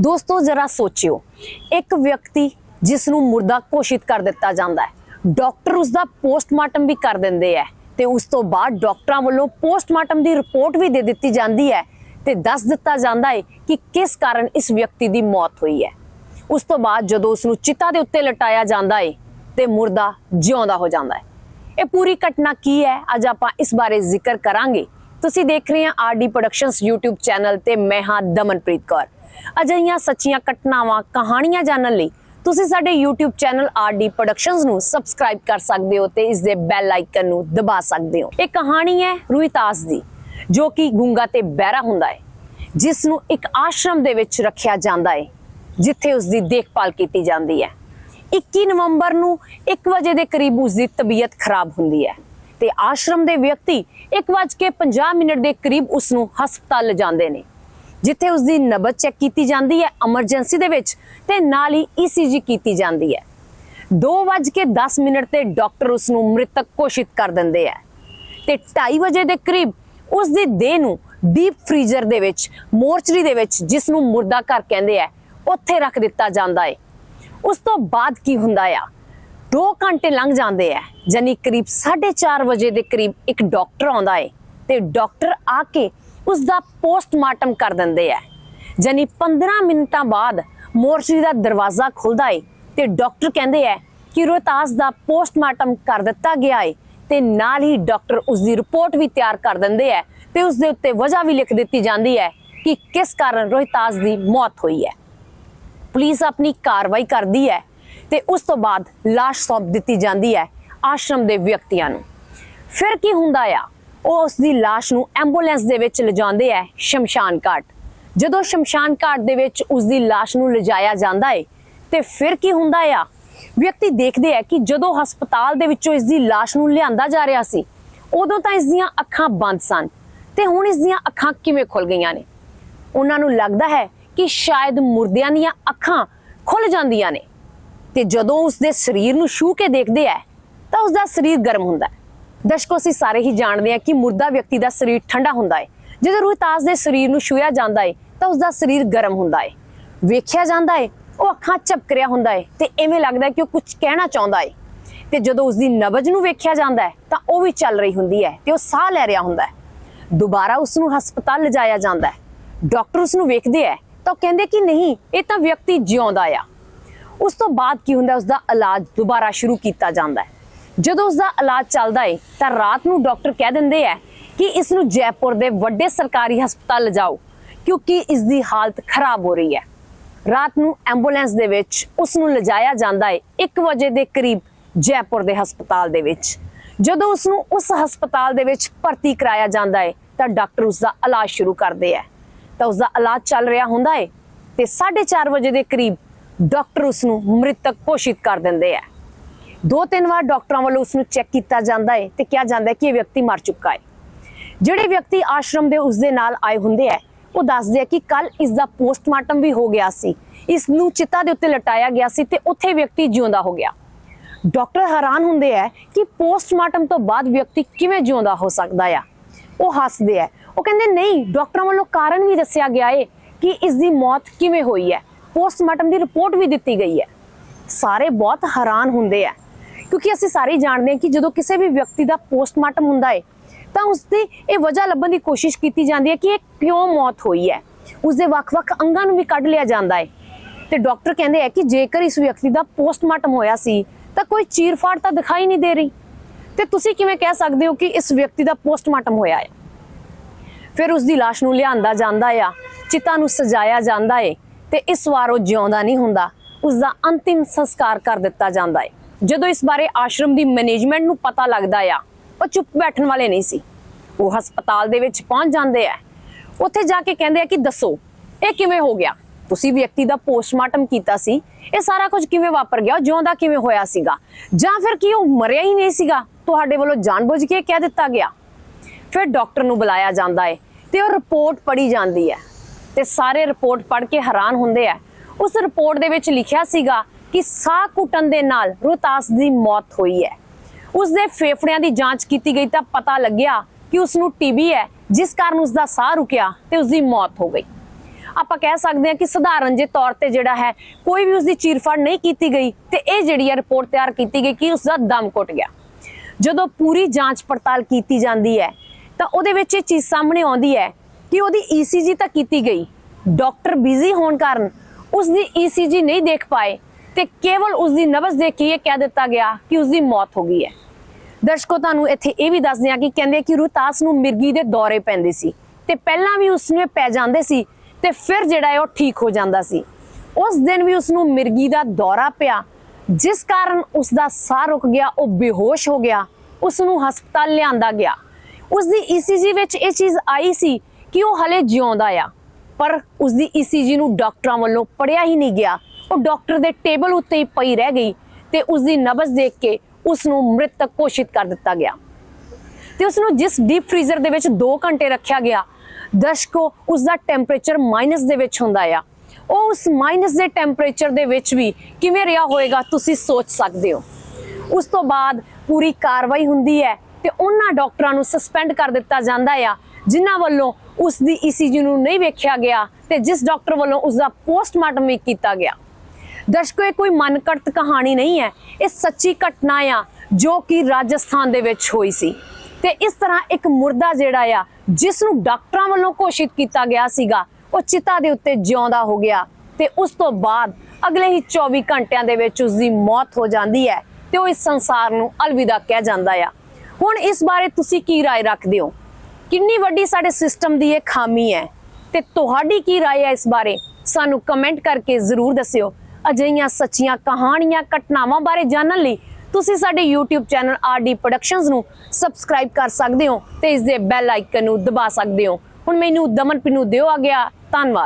ਦੋਸਤੋ, ਜਰਾ ਸੋਚਿਓ, ਇੱਕ ਵਿਅਕਤੀ ਜਿਸ ਨੂੰ ਮੁਰਦਾ ਘੋਸ਼ਿਤ ਕਰ ਦਿੱਤਾ ਜਾਂਦਾ ਹੈ, ਡਾਕਟਰ ਉਸ ਦਾ ਪੋਸਟਮਾਰਟਮ ਵੀ ਕਰ ਦਿੰਦੇ ਹੈ ਤੇ ਉਸ ਤੋਂ ਬਾਅਦ ਡਾਕਟਰਾਂ ਵੱਲੋਂ ਪੋਸਟਮਾਰਟਮ ਦੀ ਰਿਪੋਰਟ ਵੀ ਦੇ ਦਿੱਤੀ ਜਾਂਦੀ ਹੈ ਤੇ ਦੱਸ ਦਿੱਤਾ ਜਾਂਦਾ ਹੈ ਕਿ ਕਿਸ ਕਾਰਨ ਇਸ ਵਿਅਕਤੀ ਦੀ ਮੌਤ ਹੋਈ ਹੈ। ਉਸ ਤੋਂ ਬਾਅਦ ਜਦੋਂ ਉਸ ਨੂੰ ਚਿਤਾ ਦੇ ਉੱਤੇ ਲਟਾਇਆ ਜਾਂਦਾ ਹੈ ਤੇ ਮੁਰਦਾ ਜਿਉਂਦਾ ਹੋ ਜਾਂਦਾ ਹੈ। ਇਹ ਪੂਰੀ ਘਟਨਾ ਕੀ ਹੈ? ਅੱਜ ਆਪਾਂ ਇਸ ਬਾਰੇ ਜ਼ਿਕਰ ਕਰਾਂਗੇ। ਤੁਸੀਂ ਦੇਖ ਰਹੇ ਹੋ ਆਰਡੀ ਪ੍ਰੋਡਕਸ਼ਨਸ YouTube ਚੈਨਲ ਤੇ ਮੈਂ ਹਾਂ ਦਮਨਪ੍ਰੀਤ ਕੌਰ। ਅਜਿਹੀਆਂ ਸੱਚੀਆਂ ਘਟਨਾਵਾਂ, ਕਹਾਣੀਆਂ ਜਾਣਨ ਲਈ ਤੁਸੀਂ ਸਾਡੇ YouTube ਚੈਨਲ ਆਰਡੀ ਪ੍ਰੋਡਕਸ਼ਨਸ ਨੂੰ ਸਬਸਕ੍ਰਾਈਬ ਕਰ ਸਕਦੇ ਹੋ ਤੇ ਇਸ ਦੇ ਬੈਲ ਆਈਕਨ ਨੂੰ ਦਬਾ ਸਕਦੇ ਹੋ। ਇਹ ਕਹਾਣੀ ਹੈ ਰੋਹਿਤਾਸ ਦੀ, ਜੋ ਕਿ ਗੁੰਗਾ ਤੇ ਬਹਿਰਾ ਹੁੰਦਾ ਹੈ, ਜਿਸ ਨੂੰ ਇੱਕ ਆਸ਼ਰਮ ਦੇ ਵਿੱਚ ਰੱਖਿਆ ਜਾਂਦਾ ਹੈ, ਜਿੱਥੇ ਉਸ ਦੀ ਦੇਖਭਾਲ ਕੀਤੀ ਜਾਂਦੀ ਹੈ। 21 ਨਵੰਬਰ ਨੂੰ 1 ਵਜੇ ਦੇ ਕਰੀਬ ਉਸ ਦੀ ਤਬੀਅਤ ਖਰਾਬ ਹੁੰਦੀ ਹੈ। ਤੇ ਆਸ਼ਰਮ ਦੇ ਵਿਅਕਤੀ 1:50 ਮਿੰਟ ਦੇ ਕਰੀਬ ਉਸ ਨੂੰ ਹਸਪਤਾਲ ਲਿਜਾਂਦੇ ਨੇ, ਜਿੱਥੇ ਉਸ ਦੀ ਨਬਜ਼ ਚੈੱਕ ਕੀਤੀ ਜਾਂਦੀ ਹੈ, ਐਮਰਜੈਂਸੀ ਦੇ ਵਿੱਚ ਤੇ ਨਾਲ ਹੀ ECG ਕੀਤੀ ਜਾਂਦੀ ਹੈ। 2:10 ਮਿੰਟ ਤੇ ਡਾਕਟਰ ਉਸ ਨੂੰ ਮ੍ਰਿਤਕ ਘੋਸ਼ਿਤ ਕਰ ਦਿੰਦੇ ਹੈ ਤੇ 2:30 ਵਜੇ ਦੇ ਕਰੀਬ ਉਸ ਦੀ ਦੇਹ ਨੂੰ ਡੀਪ ਫ੍ਰੀਜ਼ਰ ਦੇ ਵਿੱਚ, ਮੋਰਚਰੀ ਦੇ ਵਿੱਚ ਜਿਸ ਨੂੰ ਮੁਰਦਾ ਘਰ ਕਹਿੰਦੇ ਆ ਉੱਥੇ ਰੱਖ ਦਿੱਤਾ ਜਾਂਦਾ ਹੈ। ਉਸ ਤੋਂ ਬਾਅਦ ਕੀ ਹੁੰਦਾ ਆ? 2 ਘੰਟੇ ਲੰਘ ਜਾਂਦੇ ਆ। ਜਾਨੀ ਕਰੀਬ 4:30 ਵਜੇ ਦੇ ਕਰੀਬ ਇੱਕ ਡਾਕਟਰ ਆਉਂਦਾ ਏ ਤੇ ਡਾਕਟਰ ਆ ਕੇ ਉਸ ਦਾ ਪੋਸਟਮਾਰਟਮ ਕਰ ਦਿੰਦੇ ਆ। ਜਾਨੀ 15 ਮਿੰਟਾਂ ਬਾਅਦ ਮੋਰਚਰੀ ਦਾ ਦਰਵਾਜ਼ਾ ਖੁੱਲਦਾ ਏ ਤੇ ਡਾਕਟਰ ਕਹਿੰਦੇ ਆ ਕਿ ਰੋਹਤਾਸ ਦਾ ਪੋਸਟਮਾਰਟਮ ਕਰ ਦਿੱਤਾ ਗਿਆ ਏ ਤੇ ਨਾਲ ਹੀ ਡਾਕਟਰ ਉਸ ਦੀ ਰਿਪੋਰਟ ਵੀ ਤਿਆਰ ਕਰ ਦਿੰਦੇ ਆ ਤੇ ਉਸ ਦੇ ਉੱਤੇ ਵਜ੍ਹਾ ਵੀ ਲਿਖ ਦਿੱਤੀ ਜਾਂਦੀ ਹੈ ਕਿ ਕਿਸ ਕਾਰਨ ਰੋਹਿਤਾਸ ਦੀ ਮੌਤ ਹੋਈ ਹੈ ਪੁਲਿਸ ਆਪਣੀ ਕਾਰਵਾਈ ਕਰਦੀ ਹੈ ਤੇ ਉਸ ਤੋਂ ਬਾਅਦ লাশ ਸੌਂਪ ਦਿੱਤੀ ਜਾਂਦੀ ਹੈ ਆਸ਼ਰਮ ਦੇ ਵਿਅਕਤੀਆਂ ਨੂੰ ਫਿਰ ਕੀ ਹੁੰਦਾ ਆ ਉਹ ਉਸ ਦੀ লাশ ਨੂੰ ਐਂਬੂਲੈਂਸ ਦੇ ਵਿੱਚ ਲਿਜਾਉਂਦੇ ਹੈ ਸ਼ਮਸ਼ਾਨ ਘਾਟ ਜਦੋਂ ਸ਼ਮਸ਼ਾਨ ਘਾਟ ਦੇ ਵਿੱਚ ਉਸ ਦੀ লাশ ਨੂੰ ਲਿਜਾਇਆ ਜਾਂਦਾ ਹੈ ਤੇ ਫਿਰ ਕੀ ਹੁੰਦਾ ਆ ਵਿਅਕਤੀ ਦੇਖਦੇ ਆ ਕਿ ਜਦੋਂ ਹਸਪਤਾਲ ਦੇ ਵਿੱਚੋਂ ਇਸ ਦੀ লাশ ਨੂੰ ਲਿਆਂਦਾ ਜਾ ਰਿਹਾ ਸੀ ਉਦੋਂ ਤਾਂ ਇਸ ਦੀਆਂ ਅੱਖਾਂ ਬੰਦ ਸਨ ਤੇ ਹੁਣ ਇਸ ਦੀਆਂ ਅੱਖਾਂ ਕਿਵੇਂ ਖੁੱਲ ਗਈਆਂ ਨੇ ਉਹਨਾਂ ਨੂੰ ਲੱਗਦਾ ਹੈ ਕਿ ਸ਼ਾਇਦ ਮੁਰਦਿਆਂ ਦੀਆਂ ਅੱਖਾਂ ਖੁੱਲ ਜਾਂਦੀਆਂ ਨੇ ਤੇ ਜਦੋਂ ਉਸ ਦੇ ਸਰੀਰ ਨੂੰ ਛੂ ਕੇ ਦੇਖਦੇ ਆ, ਤਾਂ ਉਸ ਦਾ ਸਰੀਰ ਗਰਮ ਹੁੰਦਾ ਹੈ। ਦਰਸ਼ਕੋ, ਅਸੀਂ ਸਾਰੇ ਹੀ ਜਾਣਦੇ ਹਾਂ ਕਿ ਮੁਰਦਾ ਵਿਅਕਤੀ ਦਾ ਸਰੀਰ ਠੰਡਾ ਹੁੰਦਾ ਹੈ। ਜਦੋਂ ਰੋਹਿਤਾਸ ਦੇ ਸਰੀਰ ਨੂੰ ਛੂਇਆ ਜਾਂਦਾ ਹੈ, ਤਾਂ ਉਸ ਦਾ ਸਰੀਰ ਗਰਮ ਹੁੰਦਾ ਹੈ। ਵੇਖਿਆ ਜਾਂਦਾ ਹੈ, ਉਹ ਅੱਖਾਂ ਝਪਕ ਰਿਹਾ ਹੁੰਦਾ ਹੈ ਤੇ ਐਵੇਂ ਲੱਗਦਾ ਕਿ ਉਹ ਕੁਝ ਕਹਿਣਾ ਚਾਹੁੰਦਾ ਹੈ। ਤੇ ਜਦੋਂ ਉਸ ਦੀ ਨਬਜ਼ ਨੂੰ ਵੇਖਿਆ ਜਾਂਦਾ ਹੈ, ਤਾਂ ਉਹ ਵੀ ਚੱਲ ਰਹੀ ਹੁੰਦੀ ਹੈ ਤੇ ਉਹ ਸਾਹ ਲੈ ਰਿਹਾ ਹੁੰਦਾ ਹੈ। ਦੁਬਾਰਾ ਉਸ ਨੂੰ ਹਸਪਤਾਲ ਲਿਜਾਇਆ ਜਾਂਦਾ ਹੈ। ਡਾਕਟਰ ਉਸ ਨੂੰ ਵੇਖਦੇ ਹੈ, ਤਾਂ ਉਹ ਕਹਿੰਦੇ ਕਿ ਨਹੀਂ, ਇਹ ਤਾਂ ਵਿਅਕਤੀ ਜਿਉਂਦਾ ਆ। ਉਸ ਤੋਂ ਬਾਅਦ ਕੀ ਹੁੰਦਾ ਉਸ ਦਾ ਇਲਾਜ ਦੁਬਾਰਾ ਸ਼ੁਰੂ ਕੀਤਾ ਜਾਂਦਾ ਹੈ। ਜਦੋਂ ਉਸ ਦਾ ਇਲਾਜ ਚੱਲਦਾ ਏ, ਤਾਂ ਰਾਤ ਨੂੰ ਡਾਕਟਰ ਕਹਿ ਦਿੰਦੇ ਹੈ ਕਿ ਇਸ ਨੂੰ ਜੈਪੁਰ ਦੇ ਵੱਡੇ ਸਰਕਾਰੀ ਹਸਪਤਾਲ ਲਿਜਾਓ, ਕਿਉਂਕਿ ਇਸ ਦੀ ਹਾਲਤ ਖਰਾਬ ਹੋ ਰਹੀ ਹੈ। ਰਾਤ ਨੂੰ ਐਂਬੂਲੈਂਸ ਦੇ ਵਿੱਚ ਉਸ ਨੂੰ ਲਿਜਾਇਆ ਜਾਂਦਾ ਹੈ 1 ਵਜੇ ਦੇ ਕਰੀਬ ਜੈਪੁਰ ਦੇ ਹਸਪਤਾਲ ਦੇ ਵਿੱਚ। ਜਦੋਂ ਉਸ ਨੂੰ ਉਸ ਹਸਪਤਾਲ ਦੇ ਵਿੱਚ ਭਰਤੀ ਕਰਾਇਆ ਜਾਂਦਾ ਹੈ ਤਾਂ ਡਾਕਟਰ ਉਸ ਦਾ ਇਲਾਜ ਸ਼ੁਰੂ ਕਰਦੇ ਹੈ ਤਾਂ ਉਸ ਦਾ ਇਲਾਜ ਚੱਲ ਰਿਹਾ ਹੁੰਦਾ ਹੈ ਤੇ 4:30 ਵਜੇ ਦੇ ਕਰੀਬ ਡਾਕਟਰ ਉਸ ਨੂੰ ਮ੍ਰਿਤਕ ਘੋਸ਼ਿਤ ਕਰ ਦਿੰਦੇ ਹੈ ਦੋ ਤਿੰਨ ਵਾਰ ਡਾਕਟਰਾਂ ਵੱਲੋਂ ਉਸ ਨੂੰ ਚੈੱਕ ਕੀਤਾ ਜਾਂਦਾ ਹੈ ਤੇ ਕਿਹਾ ਜਾਂਦਾ ਹੈ ਕਿ ਇਹ ਵਿਅਕਤੀ ਮਰ ਚੁੱਕਾ ਹੈ ਜਿਹੜੇ ਵਿਅਕਤੀ ਆਸ਼ਰਮ ਦੇ ਉਸ ਦੇ ਨਾਲ ਆਏ ਹੁੰਦੇ ਆ, ਉਹ ਦੱਸਦੇ ਆ ਕਿ ਕੱਲ ਇਸ ਦਾ ਪੋਸਟਮਾਰਟਮ ਵੀ ਹੋ ਗਿਆ ਸੀ। ਇਸ ਨੂੰ ਚਿਤਾ ਦੇ ਉੱਤੇ ਲਟਾਇਆ ਗਿਆ ਸੀ ਤੇ ਉੱਥੇ ਵਿਅਕਤੀ ਜਿਉਂਦਾ ਹੋ ਗਿਆ। ਡਾਕਟਰ ਹੈਰਾਨ ਹੁੰਦੇ ਆ ਕਿ ਪੋਸਟਮਾਰਟਮ ਤੋਂ ਬਾਅਦ ਵਿਅਕਤੀ ਕਿਵੇਂ ਜਿਉਂਦਾ ਹੋ ਸਕਦਾ ਆ। ਉਹ ਹੱਸਦੇ ਆ। ਉਹ ਕਹਿੰਦੇ, ਨਹੀਂ, ਡਾਕਟਰਾਂ ਵੱਲੋਂ ਕਾਰਨ ਵੀ ਦੱਸਿਆ ਗਿਆ ਏ ਕਿ ਇਸ ਦੀ ਮੌਤ ਕਿਵੇਂ ਹੋਈ ਹੈ ਪੋਸਟਮਾਰਟਮ ਦੀ ਰਿਪੋਰਟ ਵੀ ਦਿੱਤੀ ਗਈ ਹੈ। ਸਾਰੇ ਬਹੁਤ ਹੈਰਾਨ ਹੁੰਦੇ ਆ, ਕਿਉਂਕਿ ਅਸੀਂ ਸਾਰੇ ਜਾਣਦੇ ਹਾਂ ਕਿ ਜਦੋਂ ਕਿਸੇ ਵੀ ਵਿਅਕਤੀ ਦਾ ਪੋਸਟਮਾਰਟਮ ਹੁੰਦਾ ਹੈ, ਤਾਂ ਉਸ ਦੀ ਇਹ ਵਜ੍ਹਾ ਲੱਭਣ ਦੀ ਕੋਸ਼ਿਸ਼ ਕੀਤੀ ਜਾਂਦੀ ਹੈ ਕਿ ਇਹ ਕਿਉਂ ਮੌਤ ਹੋਈ ਹੈ। ਉਸ ਦੇ ਵੱਖ-ਵੱਖ ਅੰਗਾਂ ਨੂੰ ਵੀ ਕੱਢ ਲਿਆ ਜਾਂਦਾ ਹੈ। ਤੇ ਡਾਕਟਰ ਕਹਿੰਦੇ ਆ ਕਿ ਜੇਕਰ ਇਸ ਵਿਅਕਤੀ ਦਾ ਪੋਸਟਮਾਰਟਮ ਹੋਇਆ ਸੀ, ਤਾਂ ਕੋਈ ਚੀਰਫਾੜ ਤਾਂ ਦਿਖਾਈ ਨਹੀਂ ਦੇ ਰਹੀ। ਤੇ ਤੁਸੀਂ ਕਿਵੇਂ ਕਹਿ ਸਕਦੇ ਹੋ ਕਿ ਇਸ ਵਿਅਕਤੀ ਦਾ ਪੋਸਟਮਾਰਟਮ ਹੋਇਆ ਹੈ? ਫਿਰ ਉਸ ਦੀ লাশ ਨੂੰ ਲਿਆਂਦਾ ਜਾਂਦਾ ਆ, ਚਿਤਾ ਨੂੰ ਸਜਾਇਆ ਜਾਂਦਾ ਏ ਤੇ ਇਸ ਵਾਰ ਉਹ ਜਿਉਂਦਾ ਨਹੀਂ ਹੁੰਦਾ ਉਸ ਦਾ ਅੰਤਿਮ ਸੰਸਕਾਰ ਕਰ ਦਿੱਤਾ ਜਾਂਦਾ ਹੈ। ਜਦੋਂ ਇਸ ਬਾਰੇ ਆਸ਼ਰਮ ਦੀ ਮੈਨੇਜਮੈਂਟ ਨੂੰ ਪਤਾ ਲੱਗਦਾ ਆ, ਉਹ ਚੁੱਪ ਬੈਠਣ ਵਾਲੇ ਨਹੀਂ ਸੀ। ਉਹ ਹਸਪਤਾਲ ਦੇ ਵਿੱਚ ਪਹੁੰਚ ਜਾਂਦੇ ਆ। ਉੱਥੇ ਜਾ ਕੇ ਕਹਿੰਦੇ ਆ ਕਿ ਦੱਸੋ, ਇਹ ਕਿਵੇਂ ਹੋ ਗਿਆ? ਤੁਸੀਂ ਵਿਅਕਤੀ ਦਾ ਪੋਸਟਮਾਰਟਮ ਕੀਤਾ ਸੀ, ਇਹ ਸਾਰਾ ਕੁਝ ਕਿਵੇਂ ਵਾਪਰ ਗਿਆ? ਉਹ ਜਿਉਂਦਾ ਕਿਵੇਂ ਹੋਇਆ ਸੀਗਾ? ਜਾਂ ਫਿਰ ਕਿ ਉਹ ਮਰਿਆ ਹੀ ਨਹੀਂ ਸੀਗਾ? ਤੁਹਾਡੇ ਵੱਲੋਂ ਜਾਣਬੁੱਝ ਕੇ ਕਹਿ ਦਿੱਤਾ ਗਿਆ। ਫਿਰ ਡਾਕਟਰ ਨੂੰ ਬੁਲਾਇਆ ਜਾਂਦਾ ਹੈ ਤੇ ਉਹ ਰਿਪੋਰਟ ਪੜ੍ਹੀ ਜਾਂਦੀ ਹੈ। ਤੇ ਸਾਰੇ ਰਿਪੋਰਟ ਪੜ੍ਹ ਕੇ ਹੈਰਾਨ ਹੁੰਦੇ ਆ। ਉਸ ਰਿਪੋਰਟ ਦੇ ਵਿੱਚ ਲਿਖਿਆ ਸੀਗਾ ਕਿ ਸਾਹ ਘੁੱਟਣ ਦੇ ਨਾਲ ਰੋਹਤਾਸ ਦੀ ਮੌਤ ਹੋਈ ਹੈ। ਉਸ ਦੇ ਫੇਫੜਿਆਂ ਦੀ ਜਾਂਚ ਕੀਤੀ ਗਈ ਤਾਂ ਪਤਾ ਲੱਗਿਆ ਕਿ ਉਸ ਨੂੰ ਟੀਬੀ ਹੈ, ਜਿਸ ਕਾਰਨ ਉਸ ਦਾ ਸਾਹ ਰੁਕਿਆ ਤੇ ਉਸ ਦੀ ਮੌਤ ਹੋ ਗਈ। ਆਪਾਂ ਕਹਿ ਸਕਦੇ ਹਾਂ ਕਿ ਸਧਾਰਨ ਜੇ ਤੌਰ ਤੇ ਜਿਹੜਾ ਹੈ, ਕੋਈ ਵੀ ਉਸ ਦੀ ਚੀਰਫਾੜ ਨਹੀਂ ਕੀਤੀ ਗਈ ਤੇ ਇਹ ਜਿਹੜੀ ਹੈ ਰਿਪੋਰਟ ਤਿਆਰ ਕੀਤੀ ਗਈ ਕਿ ਉਸ ਦਾ ਦਮ ਘੁੱਟ ਗਿਆ। ਜਦੋਂ ਪੂਰੀ ਜਾਂਚ ਪੜਤਾਲ ਕੀਤੀ ਜਾਂਦੀ ਹੈ, ਤਾਂ ਉਹਦੇ ਵਿੱਚ ਇਹ ਚੀਜ਼ ਸਾਹਮਣੇ ਆਉਂਦੀ ਹੈ ਕਿ ਉਹਦੀ ECG ਤਾਂ ਕੀਤੀ ਗਈ। ਡਾਕਟਰ ਬਿਜ਼ੀ ਹੋਣ ਕਾਰਨ ਉਸ ਦੀ ECG ਨਹੀਂ ਦੇਖ ਪਾਏ ਤੇ ਕੇਵਲ ਉਸ ਦੀ ਨਬਜ਼ ਦੇਖ ਕੇ ਇਹ ਕਹਿ ਦਿੱਤਾ ਗਿਆ ਕਿ ਉਸ ਦੀ ਮੌਤ ਹੋ ਗਈ ਹੈ। ਦਰਸ਼ਕੋ, ਤੁਹਾਨੂੰ ਇੱਥੇ ਇਹ ਵੀ ਦੱਸਦੇ ਹਾਂ ਕਿ ਕਹਿੰਦੇ ਕਿ ਰੂਤਾਸ ਨੂੰ ਮਿਰਗੀ ਦੇ ਦੌਰੇ ਪੈਂਦੇ ਸੀ ਤੇ ਪਹਿਲਾਂ ਵੀ ਉਸ ਨੂੰ ਪੈ ਜਾਂਦੇ ਸੀ ਤੇ ਫਿਰ ਜਿਹੜਾ ਉਹ ਠੀਕ ਹੋ ਜਾਂਦਾ ਸੀ। ਉਸ ਦਿਨ ਵੀ ਉਸ ਨੂੰ ਮਿਰਗੀ ਦਾ ਦੌਰਾ ਪਿਆ, ਜਿਸ ਕਾਰਨ ਉਸ ਦਾ ਸਾਹ ਰੁਕ ਗਿਆ, ਉਹ ਬੇਹੋਸ਼ ਹੋ ਗਿਆ ਉਸ ਨੂੰ ਹਸਪਤਾਲ ਲਿਆਂਦਾ ਗਿਆ। ਉਸ ਦੀ ECG ਵਿੱਚ ਇਹ ਚੀਜ਼ ਆਈ ਸੀ ਕਿ ਉਹ ਹਲੇ ਜਿਉਂਦਾ ਆ? ਪਰ ਉਸ ਦੀ ECG ਨੂੰ ਡਾਕਟਰਾਂ ਵੱਲੋਂ ਪੜਿਆ ਹੀ ਨਹੀਂ ਗਿਆ। ਉਹ ਡਾਕਟਰ ਦੇ ਟੇਬਲ ਉੱਤੇ ਹੀ ਪਈ ਰਹਿ ਗਈ ਤੇ ਉਸ ਦੀ ਨਬਜ਼ ਦੇਖ ਕੇ ਉਸ ਨੂੰ ਮ੍ਰਿਤਕ ਘੋਸ਼ਿਤ ਕਰ ਦਿੱਤਾ ਗਿਆ। ਤੇ ਉਸ ਨੂੰ ਜਿਸ ਡੀਪ ਫ੍ਰੀਜ਼ਰ ਦੇ ਵਿੱਚ 2 ਘੰਟੇ ਰੱਖਿਆ ਗਿਆ, ਦਰਸ਼ਕੋ ਉਸ ਦਾ ਟੈਂਪਰੇਚਰ ਮਾਈਨਸ ਦੇ ਵਿੱਚ ਹੁੰਦਾ ਆ। ਉਹ ਉਸ ਮਾਈਨਸ ਦੇ ਟੈਂਪਰੇਚਰ ਦੇ ਵਿੱਚ ਵੀ ਕਿਵੇਂ ਰਿਹਾ ਹੋਵੇਗਾ ਤੁਸੀਂ ਸੋਚ ਸਕਦੇ ਹੋ। ਉਸ ਤੋਂ ਬਾਅਦ ਪੂਰੀ ਕਾਰਵਾਈ ਹੁੰਦੀ ਹੈ ਤੇ ਉਹਨਾਂ ਡਾਕਟਰਾਂ ਨੂੰ ਸਸਪੈਂਡ ਕਰ ਦਿੱਤਾ ਜਾਂਦਾ ਆ ਜਿਨ੍ਹਾਂ ਵੱਲੋਂ ਉਸ ਦੀ ECG ਨੂੰ ਨਹੀਂ ਵੇਖਿਆ ਗਿਆ ਤੇ ਜਿਸ ਡਾਕਟਰ ਵੱਲੋਂ ਉਸ ਦਾ ਪੋਸਟਮਾਰਟਮ ਵੀ ਕੀਤਾ ਗਿਆ ਦਰਸ਼ਕੋ ਇਹ ਕੋਈ ਮਨਕੜਤ ਕਹਾਣੀ ਨਹੀਂ ਹੈ ਇਹ ਸੱਚੀ ਘਟਨਾ ਆ ਜੋ ਕਿ ਰਾਜਸਥਾਨ ਦੇ ਵਿੱਚ ਹੋਈ ਸੀ ਤੇ ਇਸ ਤਰ੍ਹਾਂ ਇੱਕ ਮੁਰਦਾ ਜਿਹੜਾ ਆ ਜਿਸ ਨੂੰ ਡਾਕਟਰਾਂ ਵੱਲੋਂ ਘੋਸ਼ਿਤ ਕੀਤਾ ਗਿਆ ਸੀਗਾ ਉਹ ਚਿਤਾ ਦੇ ਉੱਤੇ ਜਿਉਂਦਾ ਹੋ ਗਿਆ ਤੇ ਉਸ ਤੋਂ ਬਾਅਦ ਅਗਲੇ ਹੀ 24 ਘੰਟਿਆਂ ਦੇ ਵਿੱਚ ਉਸ ਦੀ ਮੌਤ ਹੋ ਜਾਂਦੀ ਹੈ ਤੇ ਉਹ ਇਸ ਸੰਸਾਰ ਨੂੰ ਅਲਵਿਦਾ ਕਹਿ ਜਾਂਦਾ ਆ ਹੁਣ ਇਸ ਬਾਰੇ ਤੁਸੀਂ ਕੀ رائے ਰੱਖਦੇ ਹੋ ਕਿੰਨੀ ਵੱਡੀ ਸਾਡੇ ਸਿਸਟਮ ਦੀ ਇਹ ਖਾਮੀ ਹੈ ਤੇ ਤੁਹਾਡੀ ਕੀ رائے ਹੈ ਇਸ ਬਾਰੇ ਸਾਨੂੰ ਕਮੈਂਟ ਕਰਕੇ ਜ਼ਰੂਰ ਦੱਸਿਓ ਅਜਿਹੀਆਂ ਸੱਚੀਆਂ ਕਹਾਣੀਆਂ ਘਟਨਾਵਾਂ ਬਾਰੇ ਜਾਣਨ ਲਈ ਤੁਸੀਂ ਸਾਡੇ YouTube ਚੈਨਲ RD Productions ਨੂੰ ਸਬਸਕ੍ਰਾਈਬ ਕਰ ਸਕਦੇ ਹੋ ਤੇ ਇਸ ਦੇ ਬੈਲ ਆਈਕਨ ਨੂੰ ਦਬਾ ਸਕਦੇ ਹੋ ਹੁਣ ਮੈਨੂੰ ਦਮਨ ਪਿੰਨੂ ਦਿਓ ਆ ਗਿਆ ਧੰਨਵਾਦ